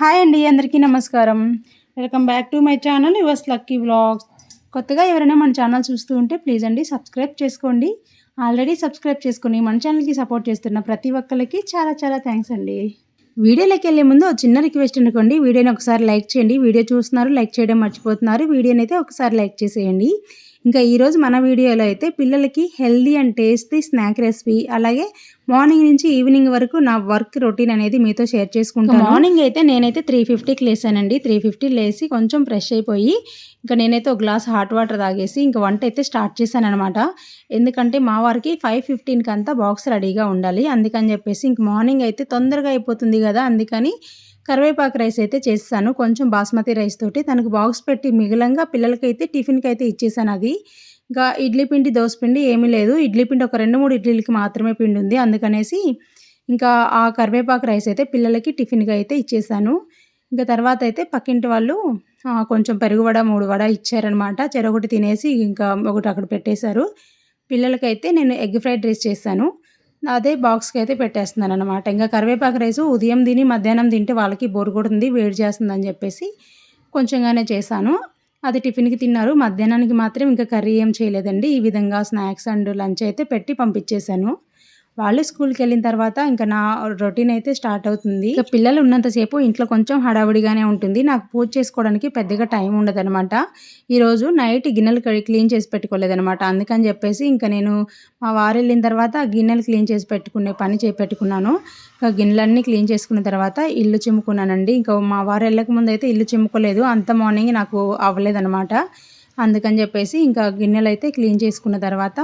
Hi అండి అందరికీ నమస్కారం. Welcome back to my channel yours lucky vlogs. కొత్తగా ఎవరైనా మన ఛానల్ చూస్తూ ఉంటే ప్లీజ్ అండి సబ్స్క్రైబ్ చేసుకోండి. ఆల్రెడీ సబ్స్క్రైబ్ చేసుకుని మన ఛానల్కి సపోర్ట్ చేస్తున్న ప్రతి ఒక్కరికి చాలా చాలా థ్యాంక్స్ అండి. వీడియోలోకి వెళ్ళే ముందు ఒక చిన్న రిక్వెస్ట్ అనుకోండి. వీడియోని ఒకసారి లైక్ చేయండి. వీడియో చూస్తున్నారు లైక్ చేయడం మర్చిపోతున్నారు. వీడియోని అయితే ఒకసారి లైక్ చేసేయండి. ఇంకా ఈరోజు మన వీడియోలో అయితే పిల్లలకి healthy and tasty snack recipe అలాగే మార్నింగ్ నుంచి ఈవినింగ్ వరకు నా వర్క్ రొటీన్ అనేది మీతో షేర్ చేసుకుంటాను. మార్నింగ్ అయితే నేనైతే త్రీ ఫిఫ్టీకి లేసానండి. త్రీ ఫిఫ్టీ లేసి కొంచెం ఫ్రెష్ అయిపోయి ఇంకా నేనైతే ఒక గ్లాస్ హాట్ వాటర్ తాగేసి ఇంకా వంట అయితే స్టార్ట్ చేశాను అనమాట ఎందుకంటే మా వారికి ఫైవ్ ఫిఫ్టీన్కి అంతా బాక్స్ రెడీగా ఉండాలి. అందుకని చెప్పేసి ఇంక మార్నింగ్ అయితే తొందరగా అయిపోతుంది కదా అందుకని కరివేపాకు రైస్ అయితే చేస్తాను. కొంచెం బాస్మతి రైస్ తోటి తనకు బాక్స్ పెట్టి మిగిలంగా పిల్లలకైతే టిఫిన్కి అయితే ఇచ్చేసాను అది. ఇంకా ఇడ్లీ పిండి దోశ పిండి ఏమీ లేదు. ఇడ్లీ పిండి ఒక రెండు మూడు ఇడ్లీలకి మాత్రమే పిండి ఉంది. అందుకనేసి ఇంకా ఆ కరివేపాకు రైస్ అయితే పిల్లలకి టిఫిన్గా అయితే ఇచ్చేసాను. ఇంకా తర్వాత అయితే పక్కింటి వాళ్ళు కొంచెం పెరుగు వడ మూడు వడ ఇచ్చారనమాట చెరొకటి తినేసి ఇంకా ఒకటి అక్కడ పెట్టేశారు. పిల్లలకైతే నేను ఎగ్ ఫ్రైడ్ రైస్ చేశాను అదే బాక్స్కి అయితే పెట్టేస్తున్నాను అనమాట ఇంకా కరివేపాకు రైస్ ఉదయం తిని మధ్యాహ్నం తింటే వాళ్ళకి బోరు కొడుతుంది వేడి చేస్తుందని చెప్పేసి కొంచెంగానే చేశాను. అది టిఫిన్కి తిన్నారు. మధ్యాహ్నానికి మాత్రం ఇంకా కర్రీ ఏం చేయలేదండి. ఈ విధంగా స్నాక్స్ అండ్ లంచ్ అయితే పెట్టి పంపించేశాను. వాళ్ళు స్కూల్కి వెళ్ళిన తర్వాత ఇంకా నా రొటీన్ అయితే స్టార్ట్ అవుతుంది. ఇక పిల్లలు ఉన్నంతసేపు ఇంట్లో కొంచెం హడావుడిగానే ఉంటుంది. నాకు పూజ చేసుకోవడానికి పెద్దగా టైం ఉండదనమాట ఈరోజు నైట్ గిన్నెలు క్లీన్ చేసి పెట్టుకోలేదనమాట అందుకని చెప్పేసి ఇంకా నేను మా వారు వెళ్ళిన తర్వాత గిన్నెలు క్లీన్ చేసి పెట్టుకునే పని చేపెట్టుకున్నాను ఇంకా గిన్నెలన్నీ క్లీన్ చేసుకున్న తర్వాత ఇల్లు చిమ్ముకున్నానండి. ఇంకా మా వారు వెళ్ళక ముందు అయితే ఇల్లు చిమ్ముకోలేదు. అంత మార్నింగ్ నాకు అవ్వలేదనమాట అందుకని చెప్పేసి ఇంకా గిన్నెలు అయితే క్లీన్ చేసుకున్న తర్వాత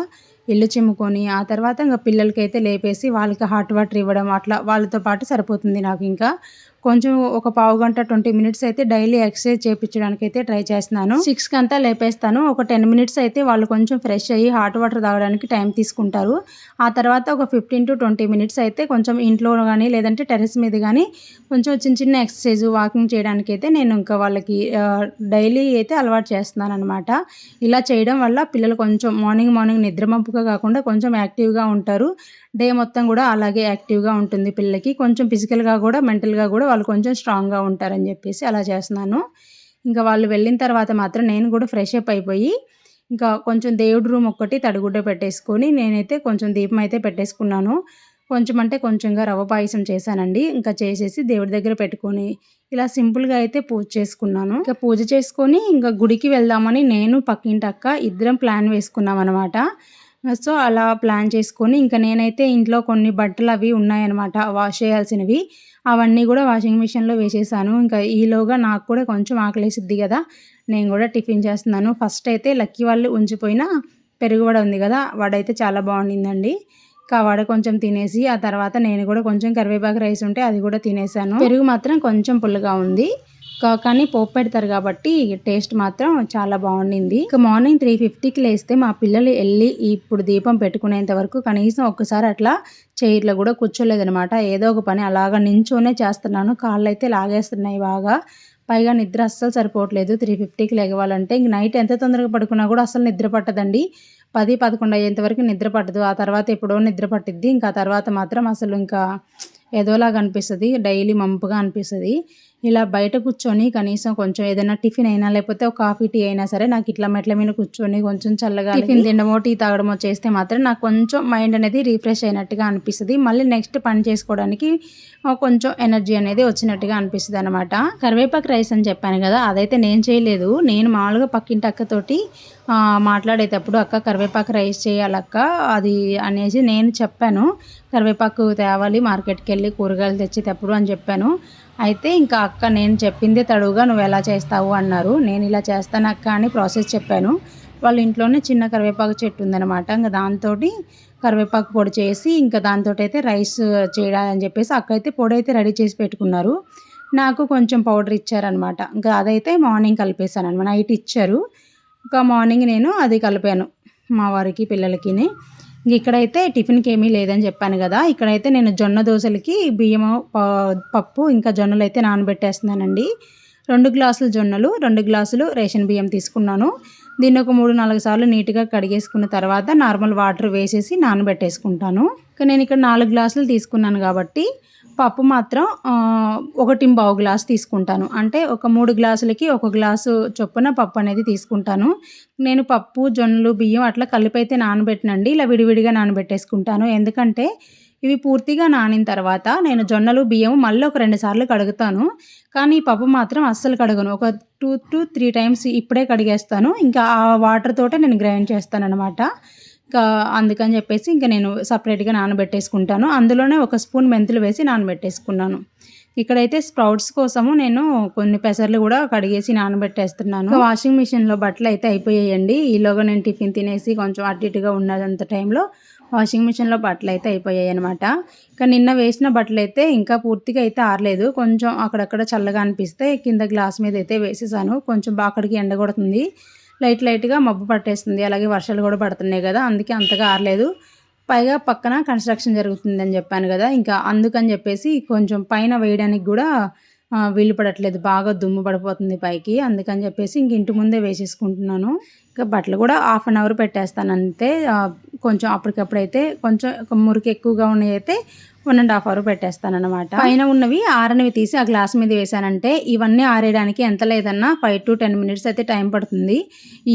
ఇల్లు చిమ్ముకొని ఆ తర్వాత ఇంకా పిల్లలకైతే లేపేసి వాళ్ళకి హాట్ వాటర్ ఇవ్వడం అట్లా వాళ్ళతో పాటు సరిపోతుంది నాకు ఇంకా. కొంచెం ఒక పావు గంట ట్వంటీ మినిట్స్ అయితే డైలీ ఎక్సర్సైజ్ చేయించడానికి అయితే ట్రై చేస్తున్నాను. సిక్స్కి అంతా లేపేస్తాను. ఒక టెన్ మినిట్స్ అయితే వాళ్ళు కొంచెం ఫ్రెష్ అయ్యి హాట్ వాటర్ తాగడానికి టైం తీసుకుంటారు. ఆ తర్వాత ఒక ఫిఫ్టీన్ టు ట్వంటీ మినిట్స్ అయితే కొంచెం ఇంట్లో కానీ లేదంటే టెరెస్ మీద కానీ కొంచెం చిన్న చిన్న ఎక్సర్సైజ్ వాకింగ్ చేయడానికి అయితే నేను ఇంకా వాళ్ళకి డైలీ అయితే అలవాటు చేస్తున్నాను అనమాట ఇలా చేయడం వల్ల పిల్లలు కొంచెం మార్నింగ్ మార్నింగ్ నిద్రమంపుగా కాకుండా కొంచెం యాక్టివ్గా ఉంటారు. డే మొత్తం కూడా అలాగే యాక్టివ్గా ఉంటుంది పిల్లకి కొంచెం ఫిజికల్గా కూడా మెంటల్గా కూడా వాళ్ళు కొంచెం స్ట్రాంగ్గా ఉంటారని చెప్పేసి అలా చేస్తున్నాను. ఇంకా వాళ్ళు వెళ్ళిన తర్వాత మాత్రం నేను కూడా ఫ్రెష్ అప్ అయిపోయి ఇంకా కొంచెం దేవుడి రూమ్ ఒక్కటి తడిగుడ్డ పెట్టేసుకొని నేనైతే కొంచెం దీపం అయితే పెట్టేసుకున్నాను. కొంచెం అంటే కొంచెంగా రవ్వ పాయసం చేశానండి. ఇంకా చేసేసి దేవుడి దగ్గర పెట్టుకొని ఇలా సింపుల్గా అయితే పూజ చేసుకున్నాను. ఇంకా పూజ చేసుకొని ఇంకా గుడికి వెళ్దామని నేను పక్కింటి అక్క ఇద్దరం ప్లాన్ వేసుకున్నాం అనమాట సో అలా ప్లాన్ చేసుకొని ఇంకా నేనైతే ఇంట్లో కొన్ని బట్టలు అవి ఉన్నాయన్నమాట వాష్ చేయాల్సినవి. అవన్నీ కూడా వాషింగ్ మిషన్లో వేసేసాను. ఇంకా ఈలోగా నాకు కూడా కొంచెం ఆకలేసిద్ది కదా నేను కూడా టిఫిన్ చేస్తున్నాను. ఫస్ట్ అయితే లక్కీ వాళ్ళు ఉంచిపోయిన పెరుగు వడ ఉంది కదా వడైతే చాలా బాగుండిందండి. ఇంకా వడ కొంచెం తినేసి ఆ తర్వాత నేను కూడా కొంచెం కరివేపాకు రైస్ ఉంటే అది కూడా తినేసాను. పెరుగు మాత్రం కొంచెం పుల్లగా ఉంది. కానీ పోపు పెడతారు కాబట్టి టేస్ట్ మాత్రం చాలా బాగుండింది. ఇక మార్నింగ్ త్రీ ఫిఫ్టీకి లేస్తే మా పిల్లలు వెళ్ళి ఇప్పుడు దీపం పెట్టుకునేంత వరకు కనీసం ఒక్కసారి అట్లా చైర్లో కూడా కూర్చోలేదనమాట ఏదో ఒక పని అలాగా నించోనే చేస్తున్నాను. కాళ్ళు అయితే లాగేస్తున్నాయి బాగా. పైగా నిద్ర అస్సలు సరిపోవట్లేదు. త్రీ ఫిఫ్టీకి లేవాలంటే ఇంక నైట్ ఎంత తొందరగా పడుకున్నా కూడా అసలు నిద్ర పట్టదండి. పది పదకొండు అయ్యేంత వరకు నిద్ర పట్టదు. ఆ తర్వాత ఎప్పుడో నిద్ర పట్టిద్ది. ఇంకా తర్వాత మాత్రం అసలు ఇంకా ఏదోలాగా అనిపిస్తుంది. డైలీ మంపుగా అనిపిస్తుంది. ఇలా బయట కూర్చొని కనీసం కొంచెం ఏదైనా టిఫిన్ అయినా లేకపోతే ఒక కాఫీ టీ అయినా సరే నాకు ఇట్లా మెట్ల మీద కూర్చొని కొంచెం చల్లగా టిఫిన్ తినడమో టీ తాగడమో చేస్తే మాత్రం నాకు కొంచెం మైండ్ అనేది రీఫ్రెష్ అయినట్టుగా అనిపిస్తుంది. మళ్ళీ నెక్స్ట్ పని చేసుకోవడానికి కొంచెం ఎనర్జీ అనేది వచ్చినట్టుగా అనిపిస్తుంది అనమాట కరివేపాకు రైస్ అని చెప్పాను కదా అదైతే నేను చేయలేదు. నేను మామూలుగా పక్కింటి అక్కతోటి మాట్లాడేటప్పుడు అక్క కరివేపాకు రైస్ చేయాలక్క అది అనేసి నేను చెప్పాను. కరివేపాకు తేవాలి మార్కెట్కి వెళ్ళి కూరగాయలు తెచ్చేటప్పుడు అని చెప్పాను. అయితే ఇంకా అక్క నేను చెప్పిందే తడువుగా నువ్వు ఎలా చేస్తావు అన్నారు. నేను ఇలా చేస్తాను అక్క అని ప్రాసెస్ చెప్పాను. వాళ్ళ ఇంట్లోనే చిన్న కరివేపాకు చెట్టు ఉందనమాట ఇంకా దాంతో కరివేపాకు పొడి చేసి ఇంకా దాంతో అయితే రైస్ చేయాలని చెప్పేసి అక్క అయితే పొడి అయితే రెడీ చేసి పెట్టుకున్నారు. నాకు కొంచెం పౌడర్ ఇచ్చారనమాట ఇంకా అదైతే మార్నింగ్ కలిపేశాను అనమాట నైట్ ఇచ్చారు. ఇంకా మార్నింగ్ నేను అది కలిపాను మా వారికి పిల్లలకి ఇక్కడైతే టిఫిన్కి ఏమీ లేదని చెప్పాను కదా. ఇక్కడైతే నేను జొన్న దోశలకి బియ్యం పప్పు ఇంకా జొన్నలు అయితే నానబెట్టేస్తున్నానండి. రెండు గ్లాసులు జొన్నలు రెండు గ్లాసులు రేషన్ బియ్యం తీసుకున్నాను. దీన్ని ఒక మూడు నాలుగు సార్లు నీట్గా కడిగేసుకున్న తర్వాత నార్మల్ వాటర్ వేసేసి నానబెట్టేసుకుంటాను. నేను ఇక్కడ నాలుగు గ్లాసులు తీసుకున్నాను కాబట్టి పప్పు మాత్రం ఒకటి బావు గ్లాస్ తీసుకుంటాను. అంటే ఒక మూడు గ్లాసులకి ఒక గ్లాసు చొప్పున పప్పు అనేది తీసుకుంటాను. నేను పప్పు జొన్నలు బియ్యం అట్లా కలిపైతే నానబెట్టనండి. ఇలా విడివిడిగా నానబెట్టేసుకుంటాను. ఎందుకంటే ఇవి పూర్తిగా నానిన తర్వాత నేను జొన్నలు బియ్యం మళ్ళీ ఒక రెండు సార్లు కడుగుతాను. కానీ ఈ పప్పు మాత్రం అస్సలు కడగను. ఒక టూ టు త్రీ టైమ్స్ ఇప్పుడే కడిగేస్తాను. ఇంకా ఆ వాటర్ తోటే నేను గ్రైండ్ చేస్తాను అనమాట ఇంకా అందుకని చెప్పేసి ఇంకా నేను సపరేట్గా నానబెట్టేసుకుంటాను. అందులోనే ఒక స్పూన్ మెంతులు వేసి నానబెట్టేసుకున్నాను. ఇక్కడైతే స్ప్రౌట్స్ కోసము నేను కొన్ని పెసర్లు కూడా కడిగేసి నానబెట్టేస్తున్నాను. వాషింగ్ మిషన్లో బట్టలు అయితే అయిపోయాయండి. ఈలోగా నేను టిఫిన్ తినేసి కొంచెం అటు ఇటుగా ఉన్నదంత టైంలో వాషింగ్ మిషన్లో బట్టలు అయితే అయిపోయాయి అనమాట ఇంకా నిన్న వేసిన బట్టలు అయితే ఇంకా పూర్తిగా అయితే ఆరలేదు. కొంచెం అక్కడక్కడ చల్లగా అనిపిస్తే కింద గ్లాస్ మీద అయితే వేసేసాను. కొంచెం బాగా అక్కడికి ఎండ కొడుతుంది లైట్ లైట్గా మబ్బు పట్టేస్తుంది అలాగే వర్షాలు కూడా పడుతున్నాయి కదా అందుకే అంతగా ఆరలేదు. పైగా పక్కన కన్స్ట్రక్షన్ జరుగుతుందని చెప్పాను కదా ఇంకా అందుకని చెప్పేసి కొంచెం పైన వేయడానికి కూడా వీలు పడట్లేదు. బాగా దుమ్ము పడిపోతుంది పైకి అందుకని చెప్పేసి ఇంక ఇంటి ముందే వేసేసుకుంటున్నాను. ఇంకా బట్టలు కూడా హాఫ్ అన్ అవర్ పెట్టేస్తాను. అంతే కొంచెం అప్పటికప్పుడైతే కొంచెం మురికి ఎక్కువగా ఉన్నాయి అయితే వన్ అండ్ హాఫ్ అవర్ పెట్టేస్తాను అనమాట పైన ఉన్నవి ఆరనివి తీసి ఆ గ్లాస్ మీద వేసానంటే ఇవన్నీ ఆరేయడానికి ఎంత లేదన్నా ఫైవ్ టు టెన్ మినిట్స్ అయితే టైం పడుతుంది.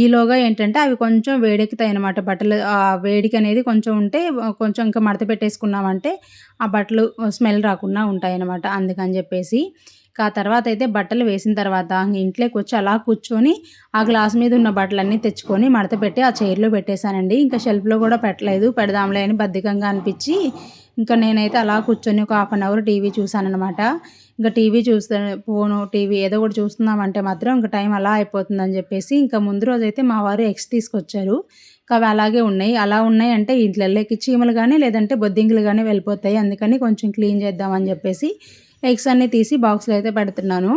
ఈలోగా ఏంటంటే అవి కొంచెం వేడెక్కుతాయి అనమాట బట్టలు ఆ వేడికి అనేది కొంచెం ఉంటే కొంచెం ఇంకా మడత పెట్టేసుకున్నామంటే ఆ బట్టలు స్మెల్ రాకుండా ఉంటాయి అనమాట అందుకని చెప్పేసి ఆ తర్వాత అయితే బట్టలు వేసిన తర్వాత ఇంట్లోకి వచ్చి అలా కూర్చొని ఆ గ్లాస్ మీద ఉన్న బట్టలన్నీ తెచ్చుకొని మడత పెట్టి ఆ చైర్లో పెట్టేశానండి. ఇంకా షెల్ఫ్లో కూడా పెట్టలేదు. పెడదాంలే అని బద్ధకంగా అనిపించి ఇంకా నేనైతే అలా కూర్చొని ఒక హాఫ్ అన్ అవర్ టీవీ చూశానమాట ఇంకా టీవీ చూస్తే ఫోను టీవీ ఏదో ఒకటి చూస్తున్నామంటే మాత్రం ఇంకా టైం అలా అయిపోతుందని చెప్పేసి ఇంకా ముందు రోజు అయితే మా వారు ఎగ్స్ తీసుకొచ్చారు. ఇంకా అవి అలాగే ఉన్నాయి. అలా ఉన్నాయి అంటే ఇంట్లోకి చీమలు కానీ లేదంటే బొద్దింకలు కానీ వెళ్ళిపోతాయి. అందుకని కొంచెం క్లీన్ చేద్దామని చెప్పేసి ఎగ్స్ అన్నీ తీసి బాక్స్లో అయితే పెడుతున్నాను.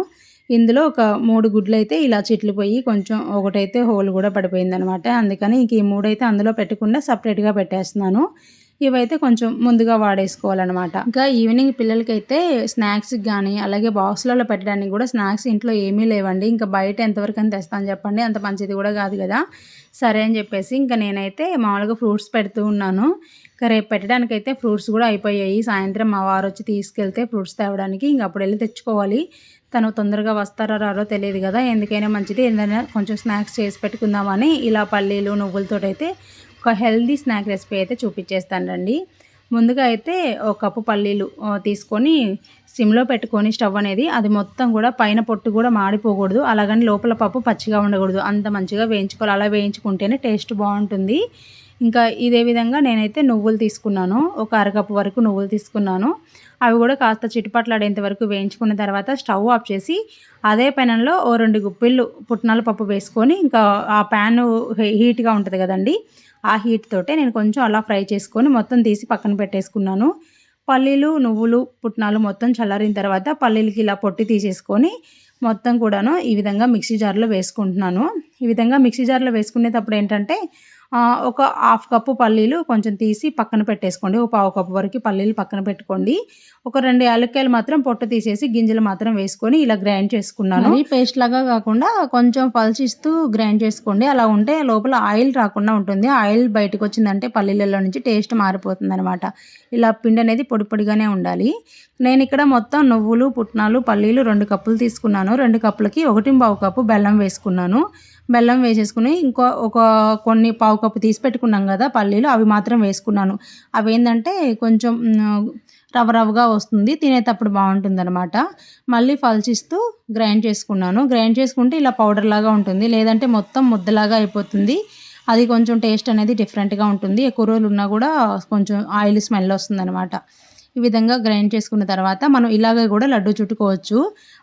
ఇందులో ఒక మూడు గుడ్లు అయితే ఇలా చిట్లిపోయి కొంచెం ఒకటైతే హోల్ కూడా పడిపోయింది అనమాట అందుకని ఇంక ఈ మూడైతే అందులో పెట్టకుండా సపరేట్గా పెట్టేస్తున్నాను. ఇవైతే కొంచెం ముందుగా వాడేసుకోవాలన్నమాట ఇంకా ఈవినింగ్ పిల్లలకైతే స్నాక్స్ కానీ అలాగే బాక్స్లలో పెట్టడానికి కూడా స్నాక్స్ ఇంట్లో ఏమీ లేవండి. ఇంకా బయట ఎంతవరకు అని తెస్తాను చెప్పండి. అంత మంచిది కూడా కాదు కదా. సరే అని చెప్పేసి ఇంకా నేనైతే మామూలుగా ఫ్రూట్స్ పెడుతూ ఉన్నాను. రేపు పెట్టడానికైతే ఫ్రూట్స్ కూడా అయిపోయాయి. సాయంత్రం మా వారు వచ్చి తీసుకెళ్తే ఫ్రూట్స్ తేవడానికి ఇంక అప్పుడు వెళ్ళి తెచ్చుకోవాలి. తను తొందరగా వస్తారో రారో తెలియదు కదా ఎందుకైనా మంచిది. ఏదైనా కొంచెం స్నాక్స్ చేసి పెట్టుకుందామని ఇలా పల్లీలు నువ్వులతో అయితే ఒక హెల్దీ స్నాక్ రెసిపీ అయితే చూపించేస్తానండి ముందుగా అయితే ఒక కప్పు పల్లీలు తీసుకొని సిమ్లో పెట్టుకొని స్టవ్ అనేది అది మొత్తం కూడా పైన పొట్టు కూడా మాడిపోకూడదు. అలాగని లోపల పప్పు పచ్చిగా ఉండకూడదు. అంత మంచిగా వేయించుకోవాలి. అలా వేయించుకుంటేనే టేస్ట్ బాగుంటుంది. ఇంకా ఇదే విధంగా నేనైతే నువ్వులు తీసుకున్నాను. ఒక అరకప్పు వరకు నువ్వులు తీసుకున్నాను. అవి కూడా కాస్త చిటుపట్లాడేంత వరకు వేయించుకున్న తర్వాత స్టవ్ ఆఫ్ చేసి అదే పెనంలో ఓ రెండు గుప్పిళ్ళు పుట్నాల పప్పు వేసుకొని ఇంకా ఆ ప్యాన్ హీట్గా ఉంటుంది కదండి ఆ హీట్ తోటే నేను కొంచెం అలా ఫ్రై చేసుకొని మొత్తం తీసి పక్కన పెట్టేసుకున్నాను. పల్లీలు నువ్వులు పుట్నాలు మొత్తం చల్లారిన తర్వాత పల్లీలకి ఇలా పొట్టి తీసేసుకొని మొత్తం కూడాను ఈ విధంగా మిక్సీ జార్లో వేసుకుంటున్నాను. ఈ విధంగా మిక్సీ జార్లో వేసుకునేటప్పుడు ఏంటంటే ఒక హాఫ్ కప్పు పల్లీలు కొంచెం తీసి పక్కన పెట్టేసుకోండి. ఒక పావు కప్పు వరకు పల్లీలు పక్కన పెట్టుకోండి. ఒక రెండు యాలక్కాయలు మాత్రం పొట్టు తీసేసి గింజలు మాత్రం వేసుకొని ఇలా గ్రైండ్ చేసుకున్నాను. పేస్ట్ లాగా కాకుండా కొంచెం పల్చిస్తూ గ్రైండ్ చేసుకోండి. అలా ఉంటే లోపల ఆయిల్ రాకుండా ఉంటుంది. ఆయిల్ బయటకు వచ్చిందంటే పల్లీలలో నుంచి టేస్ట్ మారిపోతుంది అనమాట ఇలా పిండి అనేది పొడి పొడిగానే ఉండాలి. నేను ఇక్కడ మొత్తం నువ్వులు పుట్నాలు పల్లీలు రెండు కప్పులు తీసుకున్నాను. రెండు కప్పులకి ఒకటి పావు కప్పు బెల్లం వేసుకున్నాను. బెల్లం వేసేసుకుని ఇంకో ఒక కొన్ని పావు కప్పు తీసి పెట్టుకున్నాం కదా పల్లీలు అవి మాత్రం వేసుకున్నాను. అవి ఏంటంటే కొంచెం రవ రవ్వగా వస్తుంది తినేటప్పుడు బాగుంటుంది అనమాట మళ్ళీ పల్చిస్తూ గ్రైండ్ చేసుకున్నాను. గ్రైండ్ చేసుకుంటే ఇలా పౌడర్ లాగా ఉంటుంది లేదంటే మొత్తం ముద్దలాగా అయిపోతుంది. అది కొంచెం టేస్ట్ అనేది డిఫరెంట్గా ఉంటుంది. ఎక్కువ రోజులు ఉన్నా కూడా కొంచెం ఆయిల్ స్మెల్ వస్తుంది ఈ విధంగా గ్రైండ్ చేసుకున్న తర్వాత మనం ఇలాగ కూడా లడ్డు చుట్టుకోవచ్చు.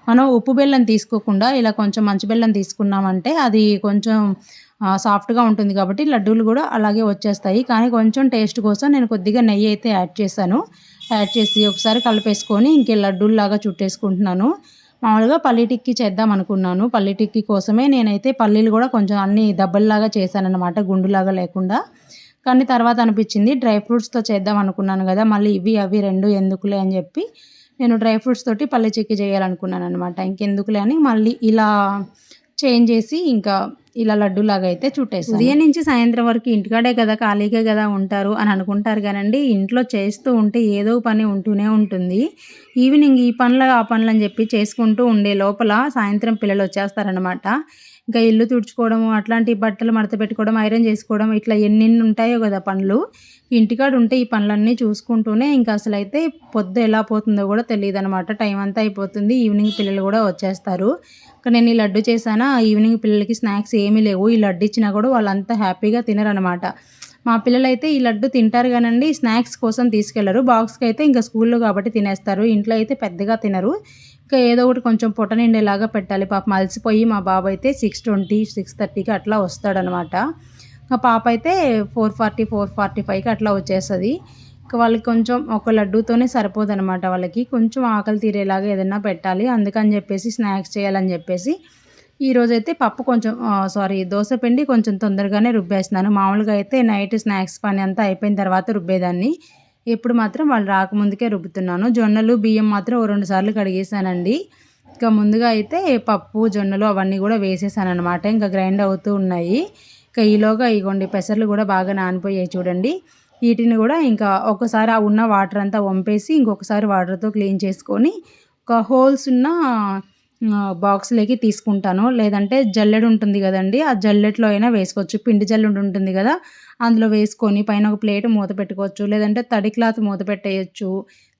మనం ఉప్పు బెల్లం తీసుకోకుండా ఇలా కొంచెం మంచి బెల్లం తీసుకున్నామంటే అది కొంచెం సాఫ్ట్గా ఉంటుంది కాబట్టి లడ్డూలు కూడా అలాగే వచ్చేస్తాయి. కానీ కొంచెం టేస్ట్ కోసం నేను కొద్దిగా నెయ్యి అయితే యాడ్ చేశాను. యాడ్ చేసి ఒకసారి కలిపేసుకొని ఇంకే లడ్డూల్లాగా చుట్టేసుకుంటున్నాను. మామూలుగా పల్లి టిక్కీ చేద్దాం అనుకున్నాను. పల్లి టిక్కీ కోసమే నేనైతే పల్లీలు కూడా కొంచెం అన్ని దెబ్బల్లాగా చేశానన్నమాట గుండులాగా లేకుండా. కానీ తర్వాత అనిపించింది డ్రై ఫ్రూట్స్తో చేద్దాం అనుకున్నాను కదా మళ్ళీ ఇవి అవి రెండు ఎందుకులే అని చెప్పి నేను డ్రై ఫ్రూట్స్ తోటి పల్లె చిక్కీ చేయాలనుకున్నాను అనమాట ఇంకెందుకులే అని మళ్ళీ ఇలా చేంజ్ చేసి ఇంకా ఇలా లడ్డు లాగా అయితే చుట్టేసి ఉదయం నుంచి సాయంత్రం వరకు ఇంటికాడే కదా ఖాళీగా కదా ఉంటారు అని అనుకుంటారు కానండి ఇంట్లో చేస్తూ ఉంటే ఏదో పని ఉంటూనే ఉంటుంది. ఈవినింగ్ ఈ పనులు ఆ పనులు అని చెప్పి చేసుకుంటూ ఉండే లోపల సాయంత్రం పిల్లలు వచ్చేస్తారనమాట ఇంకా ఇల్లు తుడుచుకోవడము అట్లాంటి బట్టలు మడత పెట్టుకోవడం ఐరన్ చేసుకోవడం ఇట్లా ఎన్నెన్ని ఉంటాయో కదా పనులు. ఇంటికాడ ఉంటే ఈ పనులన్నీ చూసుకుంటూనే ఇంకా అసలు అయితే పొద్దు ఎలా పోతుందో కూడా తెలియదు అనమాట టైం అంతా అయిపోతుంది ఈవినింగ్ పిల్లలు కూడా వచ్చేస్తారు. ఇంకా నేను ఈ లడ్డు చేశానా ఈవినింగ్ పిల్లలకి స్నాక్స్ ఏమీ లేవు. ఈ లడ్డు ఇచ్చినా కూడా వాళ్ళంతా హ్యాపీగా తినరనమాట. మా పిల్లలైతే ఈ లడ్డు తింటారు కానండి స్నాక్స్ కోసం తీసుకెళ్ళరు. బాక్స్కి అయితే ఇంకా స్కూల్లో కాబట్టి తినేస్తారు. ఇంట్లో అయితే పెద్దగా తినరు. ఏదో ఒకటి కొంచెం పొట్ట నిండేలాగా పెట్టాలి. పాపం అలసిపోయి మా బాబు అయితే సిక్స్ ట్వంటీ సిక్స్ థర్టీకి అట్లా వస్తాడనమాట. మా పాప అయితే ఫోర్ ఫార్టీ ఫోర్ ఫార్టీ ఫైవ్కి అట్లా వచ్చేస్తుంది. ఇంకా వాళ్ళకి కొంచెం ఒక లడ్డూతోనే సరిపోదు అనమాట వాళ్ళకి. కొంచెం ఆకలి తీరేలాగా ఏదైనా పెట్టాలి. అందుకని చెప్పేసి స్నాక్స్ చేయాలని చెప్పేసి ఈరోజైతే పప్పు కొంచెం సారీ దోశ పిండి కొంచెం తొందరగానే రుబ్బేస్తున్నాను. మామూలుగా అయితే నైట్ స్నాక్స్ పని అంతా అయిపోయిన తర్వాత రుబ్బేదాన్ని. ఇప్పుడు మాత్రం వాళ్ళు రాకముందుకే రుబ్బుతున్నాను. జొన్నలు బియ్యం మాత్రం ఓ రెండు సార్లు కడిగేసానండి ఇంకా ముందుగా అయితే పప్పు జొన్నలు అవన్నీ కూడా వేసేసాను అనమాట ఇంకా గ్రైండ్ అవుతూ ఉన్నాయి. ఇంకా ఈలోగా ఇగోండి పెసర్లు కూడా బాగా నానిపోయాయి చూడండి. వీటిని కూడా ఇంకా ఒకసారి ఆ ఉన్న వాటర్ అంతా వంపేసి ఇంకొకసారి వాటర్తో క్లీన్ చేసుకొని ఒక హోల్స్ ఉన్న బాక్స్లోకి తీసుకుంటాను. లేదంటే జల్లెడు ఉంటుంది కదండి ఆ జల్లెట్లో అయినా వేసుకోవచ్చు. పిండి జల్లెడు ఉంటుంది కదా అందులో వేసుకొని పైన ఒక ప్లేట్ మూత పెట్టుకోవచ్చు. లేదంటే తడి క్లాత్ మూత పెట్టేయచ్చు.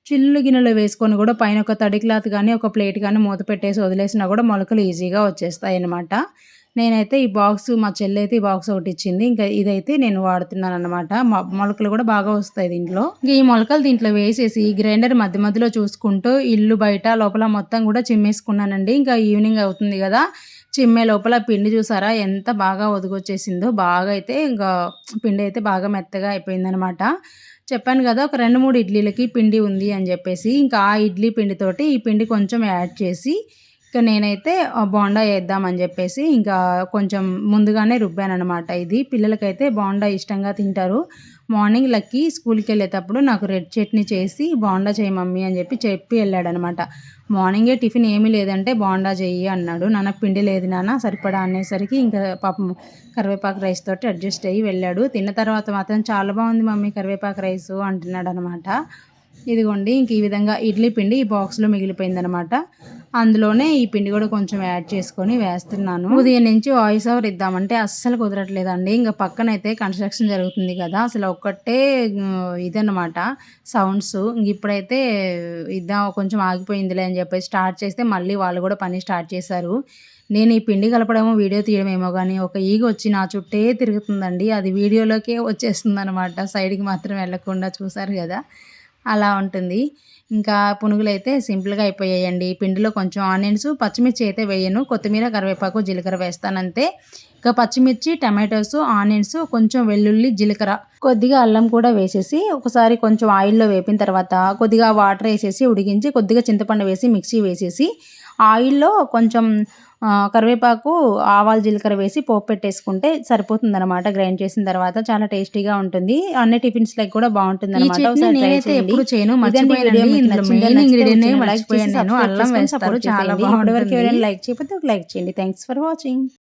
చిల్లు గిన్నెలో వేసుకొని కూడా పైన ఒక తడి క్లాత్ కానీ ఒక ప్లేట్ కానీ మూత పెట్టేసి వదిలేసినా కూడా మొలకలు ఈజీగా వచ్చేస్తాయి అన్నమాట నేనైతే ఈ బాక్స్ మా చెల్లి అయితే ఈ బాక్స్ ఒకటి ఇచ్చింది. ఇంకా ఇదైతే నేను వాడుతున్నాను అనమాట మొలకలు కూడా బాగా వస్తాయి దీంట్లో. ఇంకా ఈ మొలకలు దీంట్లో వేసేసి గ్రైండర్ మధ్య మధ్యలో చూసుకుంటూ ఇల్లు బయట లోపల మొత్తం కూడా చిమ్మేసుకున్నానండి. ఇంకా ఈవినింగ్ అవుతుంది కదా. చిమ్మే లోపల పిండి చూసారా? ఎంత బాగా ఒదిగొచ్చేసిందో. బాగా అయితే ఇంకా పిండి అయితే బాగా మెత్తగా అయిపోయిందనమాట చెప్పాను కదా ఒక రెండు మూడు ఇడ్లీలకి పిండి ఉంది అని చెప్పేసి. ఇంకా ఆ ఇడ్లీ పిండితోటి ఈ పిండి కొంచెం యాడ్ చేసి ఇక నేనైతే బోండా వేద్దామని చెప్పేసి ఇంకా కొంచెం ముందుగానే రుబ్బాను అనమాట ఇది పిల్లలకైతే బోండా ఇష్టంగా తింటారు. మార్నింగ్ లక్కి స్కూల్కి వెళ్ళేటప్పుడు నాకు రెడ్ చట్నీ చేసి బోండా చేయి మమ్మీ అని చెప్పి చెప్పి వెళ్ళాడనమాట మార్నింగే టిఫిన్ ఏమీ లేదంటే బోండా చెయ్యి అన్నాడు. నాన్న పిండి లేదు నాన్న సరిపడా అనేసరికి ఇంకా పాపం కరివేపాకు రైస్ తోటి అడ్జస్ట్ అయ్యి వెళ్ళాడు. తిన్న తర్వాత మాత్రం చాలా బాగుంది మమ్మీ కరివేపాకు రైస్ అంటున్నాడు అనమాట ఇదిగోండి ఇంక ఈ విధంగా ఇడ్లీ పిండి ఈ బాక్స్లో మిగిలిపోయిందనమాట అందులోనే ఈ పిండి కూడా కొంచెం యాడ్ చేసుకొని వేస్తున్నాను. ఉదయం నుంచి వాయిస్ ఓవర్ ఇద్దామంటే అస్సలు కుదరట్లేదండి. ఇంకా పక్కనైతే కన్స్ట్రక్షన్ జరుగుతుంది కదా అసలు ఒక్కటే ఇదన్నమాట సౌండ్స్. ఇప్పుడైతే ఇద్దాం కొంచెం ఆగిపోయిందిలే అని చెప్పేసి స్టార్ట్ చేస్తే మళ్ళీ వాళ్ళు కూడా పని స్టార్ట్ చేశారు. నేను ఈ పిండి కలపడమో వీడియో తీయడమేమో కానీ ఒక ఈగ వచ్చి నా చుట్టే తిరుగుతుందండి. అది వీడియోలోకే వచ్చేస్తుంది అనమాట సైడ్కి మాత్రం వెళ్ళకుండా చూసారు కదా. అలా ఉంటుంది. ఇంకా పునుగులు అయితే సింపుల్గా అయిపోయాయండి. పిండిలో కొంచెం ఆనియన్స్ పచ్చిమిర్చి అయితే వేయను. కొత్తిమీర కరివేపాకు జీలకర్ర వేస్తానంతే. ఇంకా పచ్చిమిర్చి టమాటోస్ ఆనియన్స్ కొంచెం వెల్లుల్లి జీలకర్ర. కొద్దిగా అల్లం కూడా వేసేసి ఒకసారి కొంచెం ఆయిల్లో వేపిన తర్వాత కొద్దిగా వాటర్ వేసేసి ఉడికించి కొద్దిగా చింతపండు వేసి మిక్సీ వేసేసి ఆయిల్లో కొంచెం కరివేపాకు ఆవాలు జీలకర్ర వేసి పోపు పెట్టేసుకుంటే సరిపోతుంది అనమాట గ్రైండ్ చేసిన తర్వాత చాలా టేస్టీగా ఉంటుంది. అన్ని టిఫిన్స్ లైక్ కూడా బాగుంటుంది అనమాట ఎప్పుడు చేయను మర్చిపోయాను అల్లం వేస్తారు చాలా బాగుంటుంది. లైక్ చేయకపోతే లైక్ చేయండి. Thanks for watching